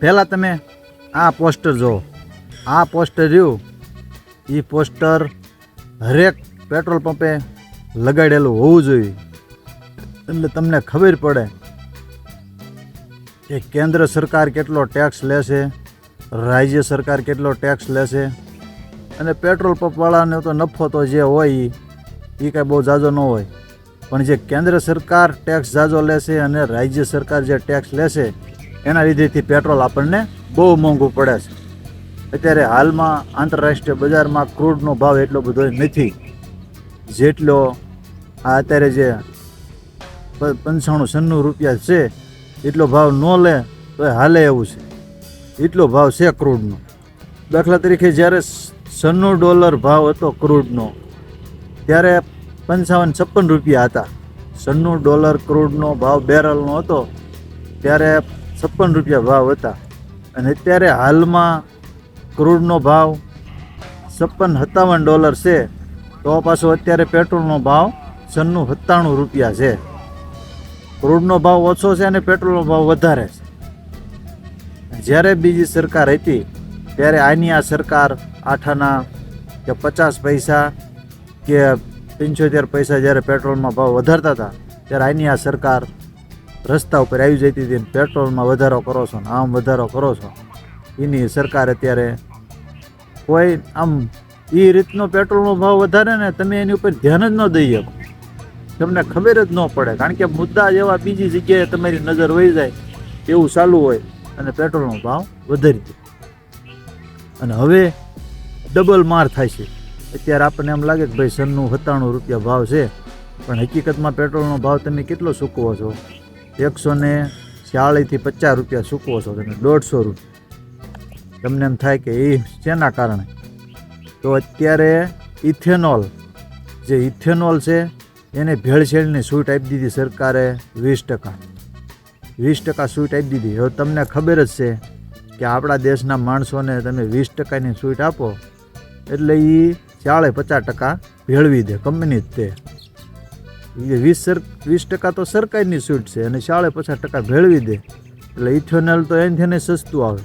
પહેલાં તમે આ પોસ્ટર જુઓ. આ પોસ્ટર રહ્યું. એ પોસ્ટર હરેક પેટ્રોલ પંપે લગાડેલું હોવું જોઈએ. એટલે તમને ખબર પડે કે કેન્દ્ર સરકાર કેટલો ટેક્સ લેશે રાજ્ય સરકાર કેટલો ટેક્સ લેશે અને પેટ્રોલ પંપવાળાને તો નફો તો જે હોય એ એ કાંઈ બહુ ઝાઝો ન હોય. પણ જે કેન્દ્ર સરકાર ટેક્સ ઝાઝો લેશે અને રાજ્ય સરકાર જે ટેક્સ લેશે એના લીધેથી પેટ્રોલ આપણને બહુ મોંઘું પડે છે. અત્યારે હાલમાં આંતરરાષ્ટ્રીય બજારમાં ક્રૂડનો ભાવ એટલો બધો નથી. જેટલો આ અત્યારે જે પંચાણું સન્નું રૂપિયા છે, એટલો ભાવ ન લે તો હાલે એવું છે. એટલો ભાવ છે ક્રૂડનો. દાખલા તરીકે જ્યારે સન્નું ડોલર ભાવ હતો ક્રૂડનો, ત્યારે પંચાવન, છપ્પન રૂપિયા હતા. સન્નું ડોલર ક્રૂડનો ભાવ બેરલનો હતો, ત્યારે છપ્પન રૂપિયા ભાવ હતા. અને અત્યારે હાલમાં ક્રૂડનો ભાવ છપ્પન સત્તાવન ડોલર છે. તો પાછો અત્યારે પેટ્રોલનો ભાવ સન્નું સત્તાણું રૂપિયા છે. ક્રૂડનો ભાવ ઓછો છે અને પેટ્રોલનો ભાવ વધારે છે. જ્યારે બીજી સરકાર હતી, ત્યારે આની આ સરકાર આઠાના કે પચાસ પૈસા કે પંચોતેર પૈસા જ્યારે પેટ્રોલમાં ભાવ વધારતા હતા, ત્યારે આની આ સરકાર રસ્તા ઉપર આવી જતી હતી પેટ્રોલમાં વધારો કરો છો ને આમ વધારો કરો છો, એની સરકાર અત્યારે કોઈ આમ એ રીતનો પેટ્રોલનો ભાવ વધારે ને તમે એની ઉપર ધ્યાન જ ન દઈ શકો. તમને ખબર જ ન પડે, કારણ કે મુદ્દા જેવા બીજી જગ્યાએ તમારી નજર વહી જાય એવું ચાલુ હોય અને પેટ્રોલનો ભાવ વધારી દે. અને હવે ડબલ માર થાય છે. અત્યારે આપણને એમ લાગે કે ભાઈ સનનું સત્તાણું રૂપિયા ભાવ છે, પણ હકીકતમાં પેટ્રોલનો ભાવ તમે કેટલો ચૂકવો છો? એકસો ને ચાળીસથી પચાસ રૂપિયા ચૂકવો છો તમે, દોઢસો રૂપિયા. તમને એમ થાય કે એ શેના કારણે? તો અત્યારે ઇથેનોલ, જે ઇથેનોલ છે, એને ભેળસેળની છૂટ આપી દીધી સરકારે વીસ ટકા. વીસ ટકા છૂટ આપી દીધી. હવે તમને ખબર જ છે કે આપણા દેશના માણસોને તમે વીસ ટકાની છૂટ આપો, એટલે એ ચાળે પચાસ ટકા ભેળવી દે, કંપની જ તે એ વીસ સર, વીસ ટકા તો સરકારની છૂટ છે અને સાડે પચાસ ટકા ભેળવી દે. એટલે ઇથેનોલ તો એનથી ને સસ્તું આવે.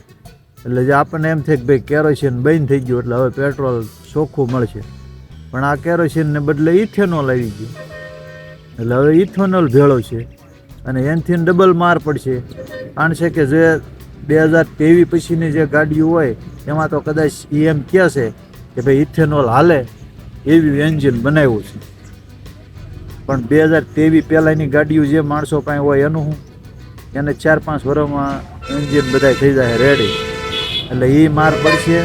એટલે જે આપણને એમ થાય કે ભાઈ કેરોસીન બંધ થઈ ગયું એટલે હવે પેટ્રોલ ચોખ્ખું મળશે. પણ આ કેરોસીનને બદલે ઇથેનોલ આવી ગયું. એટલે હવે ઇથોનોલ ભેળો છે અને એનથી ડબલ માર પડશે. કારણ છે કે જે બે હજાર ત્રેવીસ પછીની જે ગાડીઓ હોય, એમાં તો કદાચ એમ કહે છે કે ભાઈ ઇથેનોલ હાલે, એવી એન્જિન બનાવ્યું છે. પણ બે હજાર ત્રેવીસ પહેલાંની ગાડીઓ જે માણસો પાસે હોય એનું હું, એને ચાર પાંચ વર્ષમાં એન્જિન બધા થઈ જાય રેડી એટલે એ માર પડશે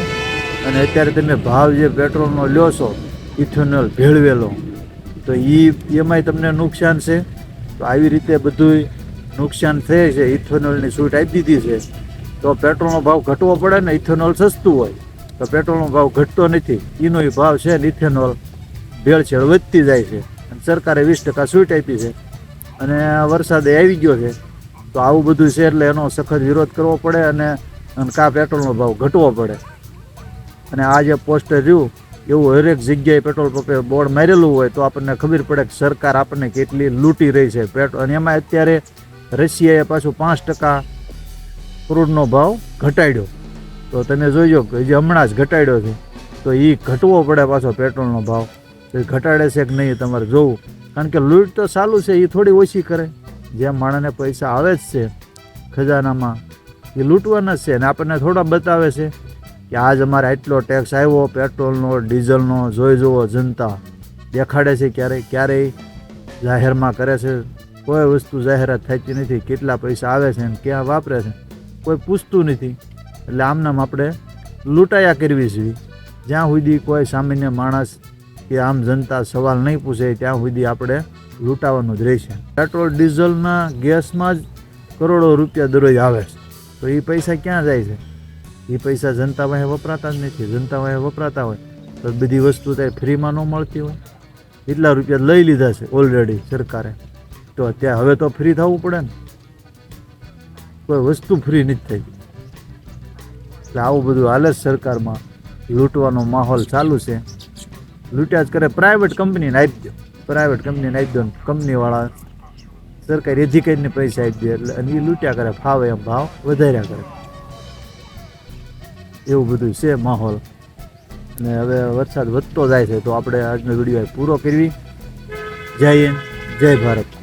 અને અત્યારે તમે ભાવ જે પેટ્રોલનો લ્યો છો ઇથેનોલ ભેળવેલો, તો એ એમાંય તમને નુકસાન છે. તો આવી રીતે બધું નુકસાન થાય છે ઇથેનોલની છૂટ આપી દીધી છે. તો પેટ્રોલનો ભાવ ઘટવો પડે ને ઇથેનોલ સસ્તું હોય, તો પેટ્રોલનો ભાવ ઘટતો નથી. એનો ભાવ છે ને ઇથેનોલ ભેળસેળ વધતી જાય છે. સરકારે વીસ ટકા છૂટ આપી છે અને વરસાદે આવી ગયો છે, તો આવું બધું છે એટલે એનો સખત વિરોધ કરવો પડે અને કા પેટ્રોલનો ભાવ ઘટવો પડે. અને આ જે પોસ્ટર રહ્યું, એવું હરેક જગ્યાએ પેટ્રોલ પંપે બોર્ડ મારેલું હોય તો આપણને ખબર પડે કે સરકાર આપણને કેટલી લૂંટી રહી છે. પેટ્રોલ અને એમાં અત્યારે રશિયાએ પાછું પાંચ ટકા ક્રૂડનો ભાવ ઘટાડ્યો. તો તમે જોઈજો કે જે હમણાં જ ઘટાડ્યો છે. તો એ ઘટવો પડે પાછો પેટ્રોલનો ભાવ. તો એ ઘટાડે છે કે નહીં તમારે જોવું. કારણ કે લૂંટ તો ચાલુ છે, એ થોડી ઓછી કરે. જેમ માણસને પૈસા આવે જ છે, ખજાનામાં. એ લૂંટવાના છે અને આપણને થોડા બતાવે છે કે આજ અમારે આટલો ટેક્સ આવ્યો પેટ્રોલનો ડીઝલનો જોઈ જુઓ જનતા. દેખાડે છે ક્યારેય ક્યારેય જાહેરમાં કરે છે. કોઈ વસ્તુ જાહેરાત થતી નથી, કેટલા પૈસા આવે છે અને ક્યાં વાપરે છે. કોઈ પૂછતું નથી. એટલે આમનામ આપણે લૂંટાયા કરવી જોઈએ. જ્યાં સુધી કોઈ સામાન્ય માણસ કે આમ જનતા સવાલ નહીં પૂછે, ત્યાં સુધી આપણે લૂંટાવાનું જ રહેશે. પેટ્રોલ, ડીઝલના ગેસમાં જ કરોડો રૂપિયા દરરોજ આવે છે. તો એ પૈસા ક્યાં જાય છે? એ પૈસા જનતા પાસે વપરાતા જ નથી. જનતા પાસે વપરાતા હોય તો બધી વસ્તુ ત્યાં ફ્રીમાં ન મળતી હોય. એટલા રૂપિયા લઈ લીધા છે ઓલરેડી સરકારે. તો ત્યાં હવે તો ફ્રી થવું પડે ને. કોઈ વસ્તુ ફ્રી નથી થઈ. એટલે આવું બધું હાલે સરકારમાં. લૂંટવાનો માહોલ ચાલુ છે. લૂંટ્યા જ કરે. પ્રાઇવેટ કંપનીને આપી દો. પ્રાઇવેટ કંપનીને આપી દો કંપનીવાળા સરકારી અધિકારીને પૈસા આપી દે એટલે એ લૂંટ્યા કરે. ફાવે એમ ભાવ વધાર્યા કરે. એવું બધું છે માહોલ. અને હવે વરસાદ વધતો જાય છે તો આપણે આજનો વીડિયો પૂરો કરવી. જય હિન્દ, જય ભારત.